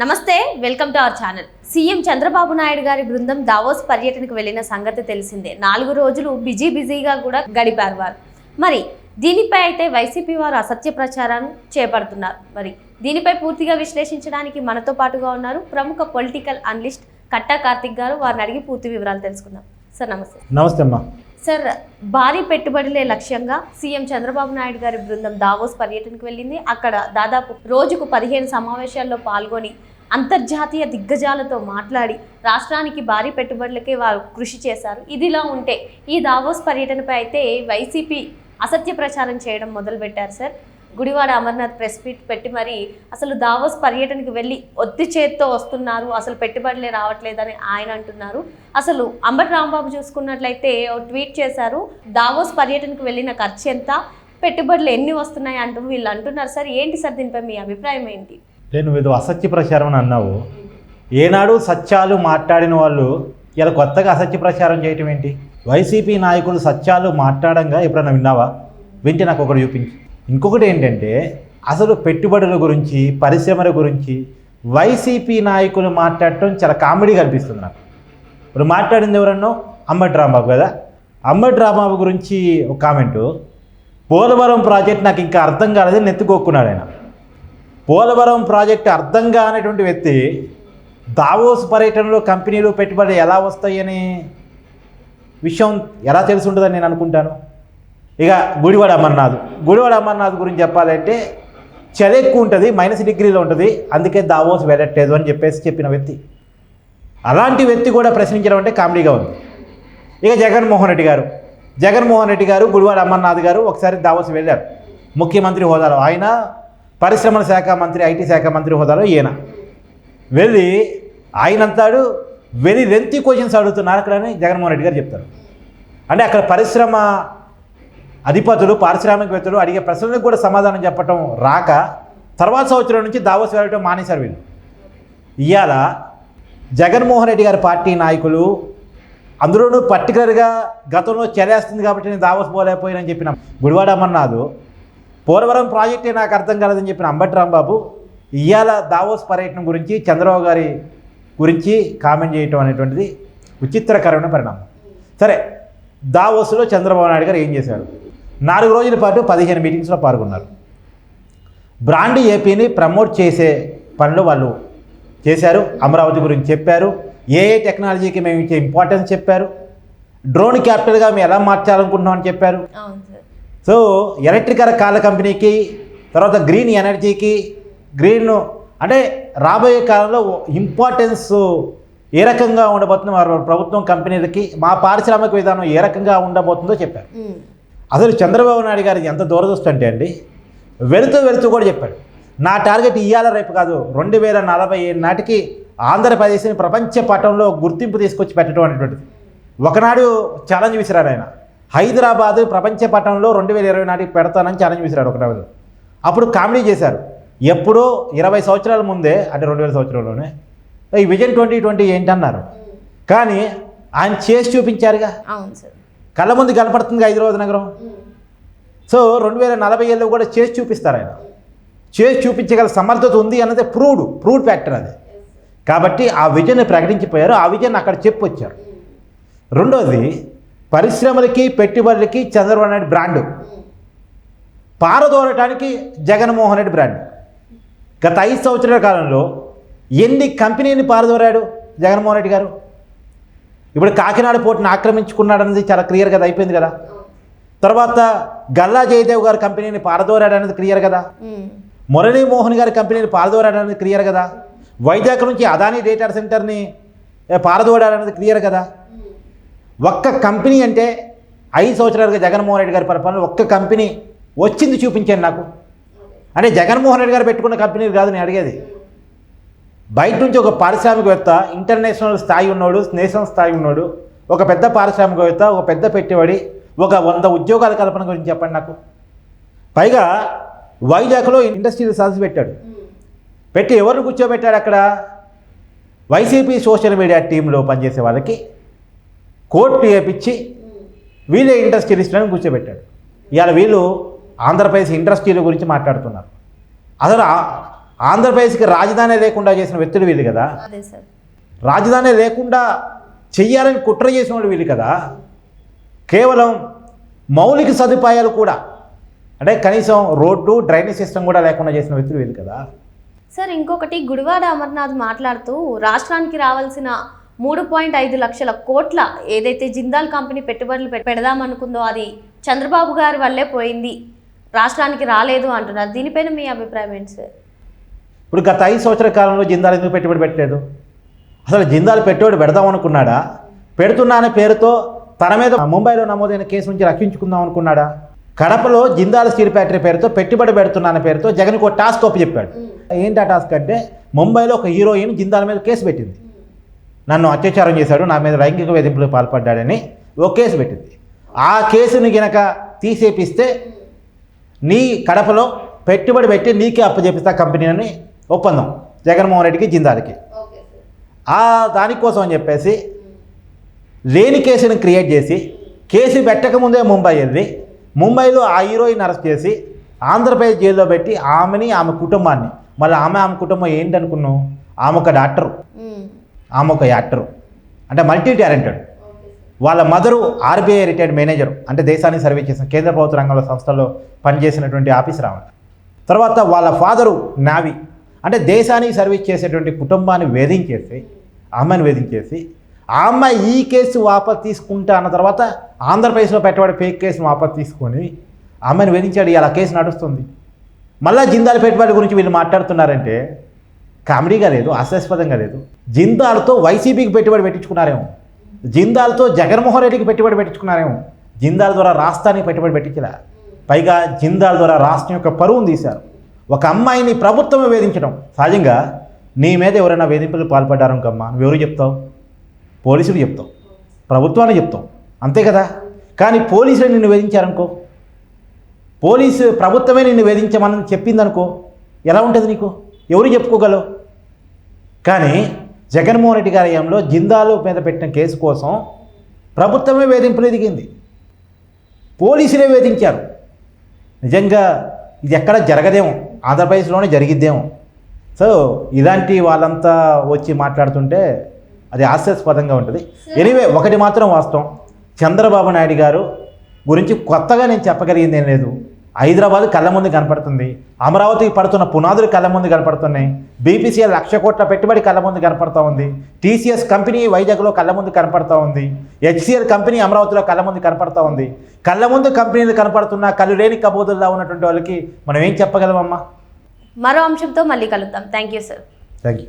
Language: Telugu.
నమస్తే welcome to our channel. CM Chandrababu Naidu గారి బృందం దావోస్ పర్యటనకు వెళ్ళిన సంగతి తెలిసిందే. నాలుగు రోజులు బిజీ బిజీగా కూడా గడిపారు వారు. మరి దీనిపై అయితే వైసీపీ వారు అసత్య ప్రచారాన్ని చేపడుతున్నారు. మరి దీనిపై పూర్తిగా విశ్లేషించడానికి మనతో పాటుగా ఉన్నారు ప్రముఖ పొలిటికల్ అనలిస్ట్ కట్టా కార్తిక్ గారు. వారిని అడిగి పూర్తి వివరాలు తెలుసుకుందాం. సార్ నమస్తే. నమస్తే అమ్మా. సార్ భారీ పెట్టుబడులే లక్ష్యంగా సీఎం చంద్రబాబు నాయుడు గారి బృందం దావోస్ పర్యటనకు వెళ్ళింది. అక్కడ దాదాపు రోజుకు పదిహేను సమావేశాల్లో పాల్గొని అంతర్జాతీయ దిగ్గజాలతో మాట్లాడి రాష్ట్రానికి భారీ పెట్టుబడులకే వారు కృషి చేశారు. ఇదిలా ఉంటే ఈ దావోస్ పర్యటనపై అయితే వైసీపీ అసత్య ప్రచారం చేయడం మొదలుపెట్టారు sir. Gudivada Amarnath press meet పెట్టి మరి అసలు దావోస్ పర్యటనకు వెళ్ళి ఒత్తి చేత్తో వస్తున్నారు అసలు పెట్టుబడులే రావట్లేదని ఆయన అంటున్నారు. అసలు అంబర్ రాంబాబు చూసుకున్నట్లయితే ట్వీట్ చేశారు దావోస్ పర్యటనకు వెళ్ళిన ఖర్చు ఎంత? పెట్టుబడులు ఎన్ని వస్తున్నాయి? అంటూ వీళ్ళు అంటున్నారు. సార్ ఏంటి సార్ దీనిపై మీ అభిప్రాయం ఏంటి? నేను ఇది అసత్య ప్రచారం అని అన్నావు. ఏనాడు సత్యాలు మాట్లాడిన వాళ్ళు ఇలా కొత్తగా అసత్య ప్రచారం చేయటం ఏంటి? వైసీపీ నాయకులు సత్యాలు మాట్లాడంగా ఎప్పుడన్నా విన్నావా? వింటే నాకు ఒకటి చూపించు. ఇంకొకటి ఏంటంటే అసలు పెట్టుబడుల గురించి పరిశ్రమల గురించి వైసీపీ నాయకులు మాట్లాడటం చాలా కామెడీ కనిపిస్తుంది నాకు. ఇప్పుడు మాట్లాడింది ఎవరన్నో? అంబటి రాంబాబు కదా. అంబటి రాంబాబు గురించి ఒక కామెంటు. పోలవరం ప్రాజెక్ట్ నాకు ఇంకా అర్థం కాలేదని నెత్తుకోక్కున్నాడు ఆయన. పోలవరం ప్రాజెక్ట్ అర్థం కానటువంటి వ్యక్తి దావోస్ పర్యటనలో కంపెనీలు పెట్టుబడి ఎలా వస్తాయని విషయం ఎలా తెలిసి ఉంటుందని నేను అనుకుంటాను? ఇక గుడివాడ అమర్నాథ్. గుడివాడ అమర్నాథ్ గురించి చెప్పాలంటే చలి ఎక్కువ ఉంటుంది మైనస్ డిగ్రీలో ఉంటుంది. అందుకే దావోస్ వెళ్ళట్లేదు అని చెప్పేసి చెప్పిన వ్యక్తి. అలాంటి వ్యక్తి కూడా ప్రశ్నించడం అంటే కామెడీగా ఉంది. ఇక జగన్మోహన్ రెడ్డి గారు. జగన్మోహన్ రెడ్డి గారు గుడివాడ అమర్నాథ్ గారు ఒకసారి దావోస్ వెళ్ళారు. ముఖ్యమంత్రి హోదాలో. ఆయన పరిశ్రమల శాఖ మంత్రి ఐటీ శాఖ మంత్రి హోదాలో ఈయన. వెళ్ళి ఆయన వెళ్ళి వెరీ లెంతీ క్వశ్చన్స్ అడుగుతున్నారు అక్కడని జగన్మోహన్ రెడ్డి గారు చెప్తారు. అంటే అక్కడ పరిశ్రమ అధిపతులు పారిశ్రామికవేత్తలు అడిగే ప్రశ్నలకు కూడా సమాధానం చెప్పటం రాక తర్వాత సంవత్సరం నుంచి దావోస్ వెళ్ళటం మానేశారు వీళ్ళు. ఇవాళ జగన్మోహన్ రెడ్డి గారి పార్టీ నాయకులు అందులోనూ పర్టికులర్గా గతంలో చెలేస్తుంది కాబట్టి నేను దావోస్ పోలేకపోయానని చెప్పిన గుడివాడ అమర్నాథ్ పోలవరం ప్రాజెక్టే నాకు అర్థం కాలేదని చెప్పిన అంబటి రాంబాబు ఇవాళ దావోస్ పర్యటన గురించి చంద్రబాబు గారి గురించి కామెంట్ చేయటం అనేటువంటిది విచిత్రకరమైన పరిణామం. సరే దావోస్లో చంద్రబాబు నాయుడు గారు ఏం చేశారు? నాలుగు రోజుల పాటు పదిహేను మీటింగ్స్లో పాల్గొన్నారు. బ్రాండ్ ఏపీని ప్రమోట్ చేసే పనులు వాళ్ళు చేశారు. అమరావతి గురించి చెప్పారు. ఏ ఏ టెక్నాలజీకి మేము ఇచ్చే ఇంపార్టెన్స్ చెప్పారు. డ్రోన్ క్యాపిటల్గా మేము ఎలా మార్చాలనుకుంటున్నాం అని చెప్పారు. సో ఎలక్ట్రికల్ కార్ల కంపెనీకి తర్వాత గ్రీన్ ఎనర్జీకి గ్రీన్ అంటే రాబోయే కాలంలో ఇంపార్టెన్స్ ఏ రకంగా ఉండబోతుందో ప్రభుత్వం కంపెనీలకి మా పారిశ్రామిక విధానం ఏ రకంగా ఉండబోతుందో చెప్పారు. అసలు చంద్రబాబు నాయుడు గారికి ఎంత దూరదృష్టి అంటే అండి వెళుతూ వెళుతూ కూడా చెప్పాడు. నా టార్గెట్ ఇయ్యాల రేపు కాదు రెండు వేల నలభై ఏడు నాటికి ఆంధ్రప్రదేశ్ని ప్రపంచ పటంలో గుర్తింపు తీసుకొచ్చి పెట్టడం అనేటువంటిది. ఒకనాడు ఛాలెంజ్ విసిరాడు ఆయన. హైదరాబాద్ ప్రపంచ పటంలో రెండు వేల ఇరవై నాటికి పెడతానని ఛాలెంజ్ విసిరాడు ఒకనాడు. అప్పుడు కామెడీ చేశారు. ఎప్పుడో ఇరవై సంవత్సరాల ముందే అంటే రెండు వేల సంవత్సరంలోనే ఈ విజన్ ట్వంటీ ట్వంటీ ఏంటన్నారు? కానీ ఆయన చేసి చూపించారుగా. అవును సార్. కళ్ళ ముందు కనపడుతుంది హైదరాబాద్ నగరం. సో రెండు వేల నలభై ఏళ్ళు కూడా చేసి చూపిస్తారు ఆయన. చేసి చూపించగల సమర్థత ఉంది అన్నది ప్రూవ్డ్ ప్రూవ్డ్ ఫ్యాక్టర్ అది. కాబట్టి ఆ విజన్ని ప్రకటించిపోయారు ఆ విజన్ అక్కడ చెప్పొచ్చారు రెండోది పరిశ్రమలకి పెట్టుబడులకి చంద్రబాబు నాయుడు బ్రాండు. పారదోరటానికి జగన్మోహన్ రెడ్డి బ్రాండ్. గత ఐదు సంవత్సరాల కాలంలో ఎన్ని కంపెనీని పారదోరాడు జగన్మోహన్ రెడ్డి గారు? ఇప్పుడు కాకినాడ పోర్టును ఆక్రమించుకున్నాడు అనేది చాలా క్లియర్ కదా అయిపోయింది కదా? తర్వాత గల్లా జయదేవ్ గారి కంపెనీని పారదోరాడు అనేది క్లియర్ కదా. మురళీమోహన్ గారి కంపెనీని పారదోరాడు అనేది క్లియర్ కదా? వైజాగ్ నుంచి అదానీ డేటా సెంటర్ని అనేది క్లియర్ కదా? ఒక్క కంపెనీ అంటే ఐదు సంవత్సరాలుగా జగన్మోహన్ రెడ్డి గారి పరిపాలన ఒక్క కంపెనీ వచ్చింది చూపించండి నాకు. అంటే జగన్మోహన్ రెడ్డి గారు పెట్టుకున్న కంపెనీలు కాదు నేను అడిగేది. బయట నుంచి ఒక పారిశ్రామికవేత్త ఇంటర్నేషనల్ స్థాయి ఉన్నోడు నేషనల్ స్థాయి ఉన్నోడు ఒక పెద్ద పారిశ్రామికవేత్త ఒక పెద్ద పెట్టుబడి ఒక వంద ఉద్యోగాల కల్పన గురించి చెప్పండి నాకు. పైగా వైజాగ్లో ఇండస్ట్రియల్ సాల్స్ పెట్టాడు. పెట్టి ఎవరిని కూర్చోబెట్టాడు అక్కడ? వైసీపీ సోషల్ మీడియా టీంలో పనిచేసే వాళ్ళకి కోర్టు వేపించి వీళ్ళే ఇండస్ట్రియలిస్టులను కూర్చోబెట్టాడు. ఇవాళ వీళ్ళు ఆంధ్రప్రదేశ్ ఇండస్ట్రీల గురించి మాట్లాడుతున్నారు. అసలు ఆంధ్రప్రదేశ్కి రాజధాని లేకుండా చేసిన వ్యక్తులు వీళ్ళు కదా? అదే సార్. రాజధాని లేకుండా చెయ్యాలని కుట్ర చేసిన వాళ్ళు వీళ్ళు కదా? కేవలం మౌలిక సదుపాయాలు కూడా అంటే కనీసం రోడ్డు డ్రైనేజ్ సిస్టమ్ కూడా లేకుండా చేసిన వ్యక్తులు వీళ్ళు కదా? సార్ ఇంకొకటి గుడివాడ అమర్నాథ్ మాట్లాడుతూ రాష్ట్రానికి రావాల్సిన మూడు పాయింట్ ఐదు లక్షల కోట్ల ఏదైతే జిందాల్ కంపెనీ పెట్టుబడులు పెడదామనుకుందో అది చంద్రబాబు గారి వల్లే పోయింది. రాష్ట్రానికి రాలేదు అంటున్నారు. దీనిపైన మీ అభిప్రాయం ఏంటి సార్? ఇప్పుడు గత ఐదు సంవత్సరాల కాలంలో జిందాల్ ఎందుకు పెట్టుబడి పెట్టలేదు? అసలు జిందాల్ పెట్టుబడి పెడదాం అనుకున్నాడా? పెడుతున్నా అనే పేరుతో తన మీద ముంబైలో నమోదైన కేసు నుంచి రక్షించుకుందాం అనుకున్నాడా? కడపలో జిందాల్ స్టీల్ ఫ్యాక్టరీ పేరుతో పెట్టుబడి పెడుతున్నా అనే పేరుతో జగన్కి ఒక టాస్క్ ఒప్పి చెప్పాడు. ఏంటి ఆ టాస్క్ అంటే ముంబైలో ఒక హీరోయిన్ జిందాల్ మీద కేసు పెట్టింది. నన్ను అత్యాచారం చేశాడు నా మీద లైంగిక వేధింపులకు పాల్పడ్డాడని ఒక కేసు పెట్టింది. ఆ కేసుని గనక తీసేపిస్తే నీ కడపలో పెట్టుబడి పెట్టి నీకే అప్పచెపిస్తా కంపెనీ అని ఒప్పందం. జగన్మోహన్ రెడ్డికి జిందాల్కి. ఆ దానికోసం అని చెప్పేసి లేని కేసుని క్రియేట్ చేసి కేసు పెట్టకముందే ముంబై వెళ్ళి ముంబైలో ఆ హీరోయిన్ అరెస్ట్ చేసి ఆంధ్రప్రదేశ్ జైల్లో పెట్టి ఆమెని ఆమె కుటుంబాన్ని మళ్ళీ ఆమె ఆమె కుటుంబం ఏంటనుకున్నావు? ఆమె ఒక డాక్టరు. ఆమె ఒక యాక్టరు. అంటే మల్టీ టాలెంటెడ్. వాళ్ళ మదరు ఆర్బీఐ రిటైర్డ్ మేనేజర్. అంటే దేశానికి సర్వీస్ చేసిన కేంద్ర ప్రభుత్వ రంగంలో సంస్థలో పనిచేసినటువంటి ఆఫీసర్ ఆమె. తర్వాత వాళ్ళ ఫాదరు నావి. అంటే దేశానికి సర్వీస్ చేసేటువంటి కుటుంబాన్ని వేధించేసి అమ్మాయిని వేధించేసి ఆ అమ్మాయి ఈ కేసు వాపసు తీసుకుంటా అన్న తర్వాత ఆంధ్రప్రదేశ్లో పెట్టబడి ఫేక్ కేసును వాపసు తీసుకొని అమ్మాయిని వేధించాడు ఇలా కేసు నడుస్తుంది. మళ్ళా జిందాల్ పెట్టుబడి గురించి వీళ్ళు మాట్లాడుతున్నారంటే కామెడీగా లేదు హాస్యాస్పదంగా లేదు. జిందాలతో వైసీపీకి పెట్టుబడి పెట్టించుకున్నారేమో. జిందాలతో జగన్మోహన్ రెడ్డికి పెట్టుబడి పెట్టించుకున్నారేమో. జిందాల ద్వారా రాష్ట్రానికి పెట్టుబడి పెట్టించలే. పైగా జిందాల ద్వారా రాష్ట్రం యొక్క పరువును తీశారు. ఒక అమ్మాయిని ప్రభుత్వమే వేధించడం. సహజంగా నీ మీద ఎవరైనా వేధింపులు పాల్పడ్డారు ఇంకమ్మా నువ్వెవరు చెప్తావు? పోలీసులు చెప్తావు. ప్రభుత్వాన్ని చెప్తావు. అంతే కదా? కానీ పోలీసులు నిన్ను వేధించారనుకో? పోలీసు ప్రభుత్వమే నిన్ను వేధించమని చెప్పిందనుకో? ఎలా ఉంటుంది నీకు? ఎవరు చెప్పుకోగలవు? కానీ జగన్మోహన్ రెడ్డి గారి హయాంలో జిందాలు మీద పెట్టిన కేసు కోసం ప్రభుత్వమే వేధింపులు ఎదిగింది. పోలీసులే వేధించారు. నిజంగా ఇది ఎక్కడ జరగదేమో. ఆంధ్రప్రదేశ్లోనే జరిగిద్దేమో. సో ఇలాంటి వాళ్ళంతా వచ్చి మాట్లాడుతుంటే అది హాస్యాస్పదంగా ఉంటుంది. ఎనివే ఒకటి మాత్రం వాస్తవం. చంద్రబాబు నాయుడు గారు గురించి కొత్తగా నేను చెప్పగలిగింది ఏం లేదు. హైదరాబాద్ కళ్ళ ముందు కనపడుతుంది. అమరావతికి పడుతున్న పునాదులు కళ్ళ ముందు కనపడుతున్నాయి. బీపీసీఎల్ లక్ష కోట్ల పెట్టుబడి కళ్ళ ముందు కనపడుతూ ఉంది. టీసీఎస్ కంపెనీ వైజాగ్లో కళ్ళ ముందు కనపడుతూ ఉంది. హెచ్సిఎల్ కంపెనీ అమరావతిలో కళ్ళ ముందు కనపడుతూ ఉంది. కళ్ళ ముందు కంపెనీలు కనపడుతున్నా కళ్ళు లేని కబోదుల్లా ఉన్నటువంటి వాళ్ళకి మనం ఏం చెప్పగలమమ్మా? మరో అంశంతో మళ్ళీ కలుద్దాం. Thank you sir thank you